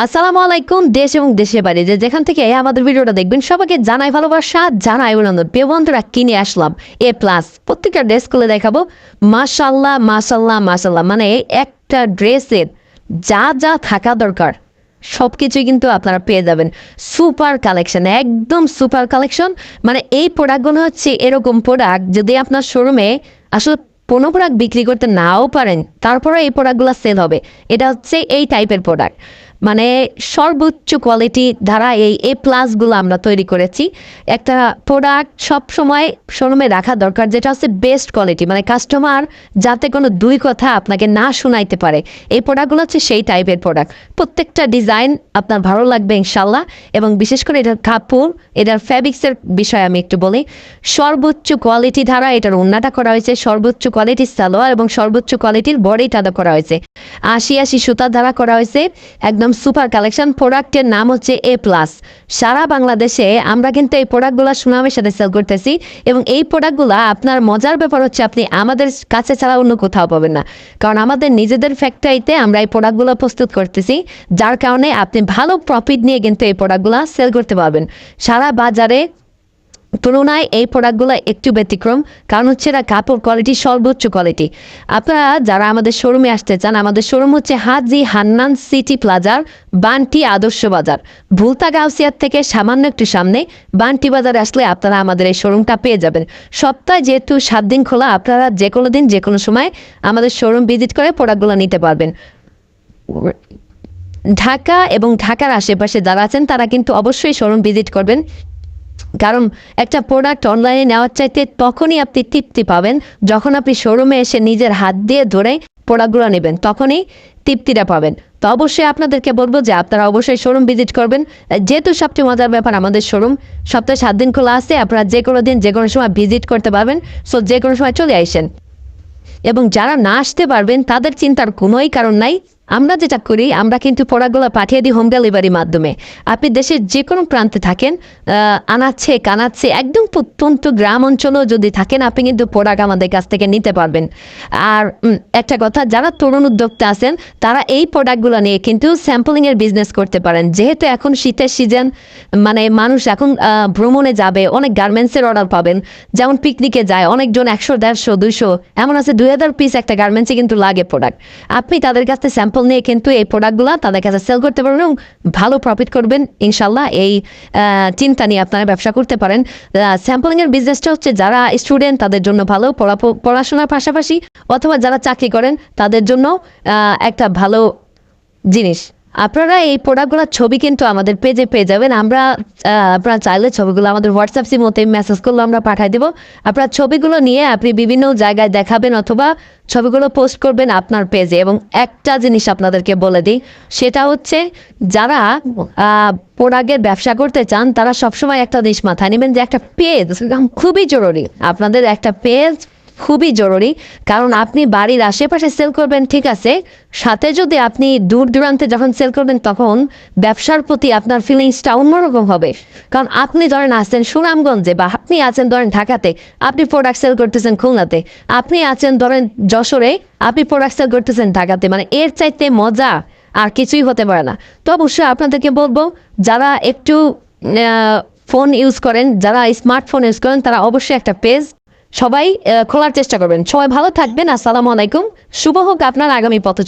আসসালামু আলাইকুম, দেশ এবং দেশের বাইরে যে যেখান থেকে আমাদের ভিডিওটা দেখবেন, সবাইকে জানাই ভালোবাসা, জানাই অভিনন্দন। প্রিয় বন্ধুরা কিনে আসলাম? এ প্লাস প্রত্যেকটা ড্রেস খুলে দেখাবো। মাশাল্লাহ মাশাল্লাহ মাশাল্লাহ মানে একটা ড্রেসের যা যা থাকা দরকার সব কিছুই কিন্তু আপনারা পেয়ে যাবেন। সুপার কালেকশন, একদম সুপার কালেকশন। মানে এই প্রোডাক্টগুলো হচ্ছে এরকম প্রোডাক্ট যদি আপনার শোরুমে আসলে কোনো প্রোডাক্ট বিক্রি করতে নাও পারেন তারপরে এই প্রোডাক্টগুলো সেল হবে। এটা হচ্ছে এই টাইপের প্রোডাক্ট মানে সর্বোচ্চ কোয়ালিটি দ্বারা এই এ প্লাসগুলো আমরা তৈরি করেছি। একটা প্রোডাক্ট সব সময় শোরুমে রাখা দরকার, যেটা হচ্ছে বেস্ট কোয়ালিটি মানে কাস্টমার যাতে কোনো দুই কথা আপনাকে না শোনাইতে পারে। এই প্রোডাক্টগুলো হচ্ছে সেই টাইপের প্রোডাক্ট প্রত্যেকটা ডিজাইন আপনার ভালো লাগবে ইনশাল্লাহ এবং বিশেষ করে এটার কাপড়, এটার ফ্যাব্রিক্সের বিষয়ে আমি একটু বলি। সর্বোচ্চ কোয়ালিটি দ্বারা এটার উন্নাটা করা হয়েছে, সর্বোচ্চ কোয়ালিটির সালোয়ার এবং সর্বোচ্চ কোয়ালিটির বডিটা করা হয়েছে। আশি আশি সুতা দ্বারা করা হয়েছে, একদম সুপার কালেকশন প্রোডাক্টের নাম হচ্ছে এ প্লাস সারা বাংলাদেশে আমরা কিন্তু এই প্রোডাক্টগুলো সুনামের সাথে সেল করতেছি এবং এই প্রোডাক্টগুলো আপনার মজার ব্যাপার হচ্ছে আপনি আমাদের কাছে ছাড়া অন্য কোথাও পাবেন না। কারণ আমাদের নিজেদের ফ্যাক্টরিতে আমরা এই প্রোডাক্টগুলো প্রস্তুত করতেছি, যার কারণে আপনি ভালো প্রফিট নিয়ে কিন্তু এই প্রোডাক্টগুলো সেল করতে পারবেন। সারা বাজারে তুলনায় এই প্রোডাক্টগুলো একটু ব্যতিক্রম, কারণ হচ্ছে এরা কাপড় কোয়ালিটি সর্বোচ্চ কোয়ালিটি আপনারা যারা আমাদের শোরুমে আসতে চান, আমাদের শোরুম হচ্ছে হাজি হান্নান সিটি প্লাজার বান্টি আদর্শ বাজার। ভুলতা গাউসিয়ার থেকে সামান্য একটু সামনে বান্টি বাজারে আসলে আপনারা আমাদের এই শোরুমটা পেয়ে যাবেন। সপ্তাহে যেহেতু সাত দিন খোলা, আপনারা যে কোনো দিন, যে কোনো সময় আমাদের শোরুম ভিজিট করে প্রোডাক্টগুলো নিতে পারবেন। ঢাকা এবং ঢাকার আশেপাশে যারা আছেন, তারা কিন্তু অবশ্যই শোরুম ভিজিট করবেন। কারণ একটা প্রোডাক্ট অনলাইনে নেওয়ার চাইতে তখনই আপনি তৃপ্তি পাবেন যখন আপনি শোরুমে এসে নিজের হাত দিয়ে ধরে প্রোডাক্টগুলো নেবেন, তখনই তৃপ্তিটা পাবেন। তো অবশ্যই আপনাদেরকে বলব যে আপনারা অবশ্যই শোরুম ভিজিট করবেন। যেহেতু সবচেয়ে মজার ব্যাপার আমাদের শোরুম সপ্তাহে সাত দিন খোলা আছে, আপনারা যে কোনো দিন, যে কোনো সময় ভিজিট করতে পারবেন। সো যে কোনো সময় চলে আসেন। এবং যারা না আসতে পারবেন, তাদের চিন্তার কোনোই কারণ নাই। আমরা যেটা করি, আমরা কিন্তু প্রোডাক্টগুলো পাঠিয়ে দিই হোম ডেলিভারির মাধ্যমে। আপনি দেশের যে কোনো প্রান্তে থাকেন আনাচ্ছে কানাচ্ছে একদম প্রত্যন্ত গ্রাম অঞ্চলেও যদি থাকেন, আপনি কিন্তু প্রোডাক্ট আমাদের কাছ থেকে নিতে পারবেন। আর একটা কথা, যারা তরুণ উদ্যোক্তা আছেন, তারা এই প্রোডাক্টগুলো নিয়ে কিন্তু স্যাম্পলিংয়ের বিজনেস করতে পারেন। যেহেতু এখন শীতের সিজন মানে মানুষ এখন ভ্রমণে যাবে, অনেক গার্মেন্টসের অর্ডার পাবেন। যেমন পিকনিকে যায়, অনেকজন একশো, দেড়শো, দুইশো, এমন আছে দুই হাজার পিস একটা গার্মেন্টসে কিন্তু লাগে প্রোডাক্ট আপনি তাদের কাছে স্যাম্পল নিয়ে কিন্তু এই প্রোডাক্টগুলো তাদের কাছে সেল করতে পারবেন এবং ভালো প্রফিট করবেন ইনশাল্লাহ এই চিন্তা নিয়ে আপনারা ব্যবসা করতে পারেন। স্যাম্পলিংয়ের বিজনেসটা হচ্ছে যারা স্টুডেন্ট তাদের জন্য ভালো। পড়া- পড়াশোনার পাশাপাশি অথবা যারা চাকরি করেন, তাদের জন্য একটা ভালো জিনিস। আপনারা এই প্রোডাক্টগুলোর ছবি কিন্তু আমাদের পেজে পেয়ে যাবেন। আমরা আপনারা চাইলে ছবিগুলো আমাদের হোয়াটসঅ্যাপ সিমতে মেসেজ করলে আমরা পাঠিয়ে দেবো। আপনার ছবিগুলো নিয়ে আপনি বিভিন্ন জায়গায় দেখাবেন অথবা ছবিগুলো পোস্ট করবেন আপনার পেজে এবং একটা জিনিস আপনাদেরকে বলে দিই, সেটা হচ্ছে যারা প্রোডাক্টের ব্যবসা করতে চান, তারা সবসময় একটা জিনিস মাথায় নেবেন যে একটা পেজ খুবই জরুরি। আপনাদের একটা পেজ খুবই জরুরি, কারণ আপনি বাড়ির আশেপাশে সেল করবেন, ঠিক আছে? সাথে যদি আপনি দূর দূরান্তে যখন সেল করবেন, তখন ব্যবসার প্রতি আপনার ফিলিংসটা অন্যরকম হবে। কারণ আপনি ধরেন আছেন সুনামগঞ্জে বা আপনি আছেন ধরেন ঢাকাতে, আপনি প্রোডাক্ট সেল করতেছেন খুলনাতে। আপনি আছেন ধরেন যশোরে, আপনি প্রোডাক্ট সেল করতেছেন ঢাকাতে। মানে এর চাইতে মজা আর কিছুই হতে পারে না। তো অবশ্যই আপনাদেরকে বলব, যারা একটু ফোন ইউজ করেন, যারা স্মার্টফোন ইউজ করেন, তারা অবশ্যই একটা পেজ সবাই খোলার চেষ্টা করবেন। সবাই ভালো থাকবেন। আসসালামু আলাইকুম। শুভ হোক আপনার আগামী পথ